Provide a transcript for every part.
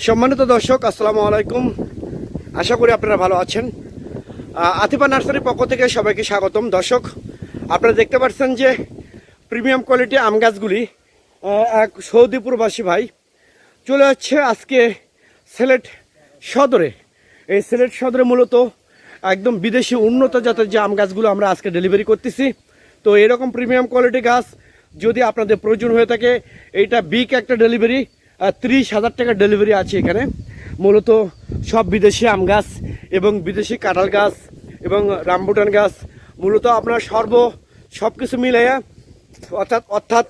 সম্মানিত দর্শক, আসসালামু আলাইকুম। আশা করি আপনারা ভালো আছেন। আতিফা নার্সারির পক্ষ থেকে সবাইকে স্বাগতম। দর্শক, আপনারা দেখতে পাচ্ছেন যে প্রিমিয়াম কোয়ালিটি আম গাছগুলি এক সৌদি প্রবাসী ভাই চলে যাচ্ছে আজকে সিলেট সদরে। এই সিলেট সদরে মূলত একদম বিদেশি উন্নত জাতের যে আম গাছগুলো আমরা আজকে ডেলিভারি করতেছি। তো এরকম প্রিমিয়াম কোয়ালিটি গাছ যদি আপনাদের প্রয়োজন হয়ে থাকে, এইটা বিগ একটা ডেলিভারি। ত্রিশ হাজার টাকা ডেলিভারি আছে এখানে। মূলত সব বিদেশি আম গাছ এবং বিদেশি কাঁঠাল গাছ এবং রামবুটান গাছ। মূলত আপনার সর্ব সব কিছু মিলাইয়া অর্থাৎ অর্থাৎ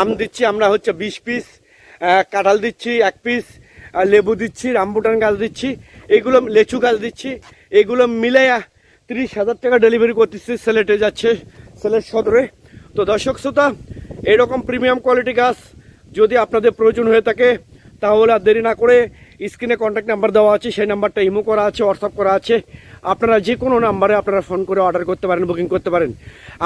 আম দিচ্ছি আমরা হচ্ছে বিশ পিস কাঁঠাল দিচ্ছি এক পিস লেবু দিচ্ছি, রামবুটান গাছ দিচ্ছি, এগুলো লেচু গাছ দিচ্ছি। এগুলো মিলাইয়া তিরিশ হাজার টাকা ডেলিভারি করতেছি সিলেটে যাচ্ছে সিলেট সদরে। তো দর্শক শ্রোতা, এরকম প্রিমিয়াম কোয়ালিটি গাছ যদি আপনাদের প্রয়োজন হয়ে থাকে, তাহলে আর দেরি না করে স্ক্রিনে কন্ট্যাক্ট নাম্বার দেওয়া আছে, সেই নাম্বারটা ইমো করা আছে হোয়াটসঅ্যাপ করা আছে। আপনারা যে কোনো নাম্বারে আপনারা ফোন করে অর্ডার করতে পারেন বুকিং করতে পারেন।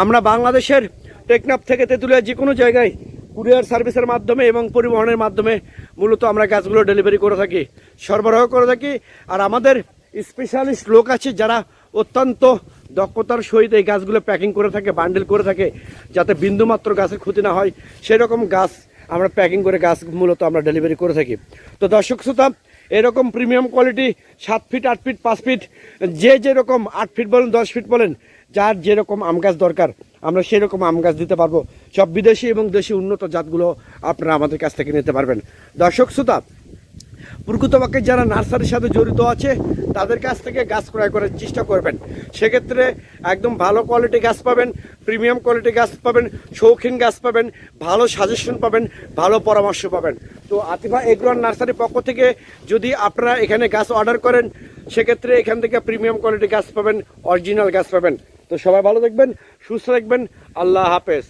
আমরা বাংলাদেশের টেকনাফ থেকে তেঁতুলিয়া যে কোনো জায়গায় কুরিয়ার সার্ভিসের মাধ্যমে এবং পরিবহনের মাধ্যমে মূলত আমরা গাছগুলো ডেলিভারি করে থাকি, সরবরাহ করে থাকি। আর আমাদের স্পেশালিস্ট লোক আছে যারা অত্যন্ত দক্ষতার সহিত এই গাছগুলো প্যাকিং করে থাকে বান্ডেল করে থাকে, যাতে বিন্দুমাত্র গাছের ক্ষতি না হয়, সেরকম গাছ আমরা প্যাকিং করে গাছ মূলত আমরা ডেলিভারি করে থাকি। তো দর্শক শ্রোতা, এরকম প্রিমিয়াম কোয়ালিটি সাত ফিট, আট ফিট, পাঁচ ফিট, যে যেরকম আট ফিট বলেন, দশ ফিট বলেন, যার যেরকম আম গাছ দরকার, আমরা সেরকম আম গাছ দিতে পারব। সব বিদেশি এবং দেশি উন্নত জাতগুলো আপনারা আমাদের কাছ থেকে নিতে পারবেন। দর্শক শ্রোতা, প্রকৃতপক্ষে যারা নার্সারির সাথে জড়িত আছে তাদের কাছ থেকে গাছ ক্রয় করার চেষ্টা করবেন। সেক্ষেত্রে একদম ভালো কোয়ালিটি গাছ পাবেন প্রিমিয়াম কোয়ালিটি গাছ পাবেন, শৌখিন গাছ পাবেন, ভালো সাজেশন পাবেন, ভালো পরামর্শ পাবেন। তো আতিফা এগ্রোয়ার নার্সারির পক্ষ থেকে যদি আপনারা এখানে গাছ অর্ডার করেন, সেক্ষেত্রে এখান থেকে প্রিমিয়াম কোয়ালিটি গাছ পাবেন অরিজিনাল গাছ পাবেন। তো সবাই ভালো দেখবেন সুস্থ থাকবেন, আল্লাহ হাফেজ।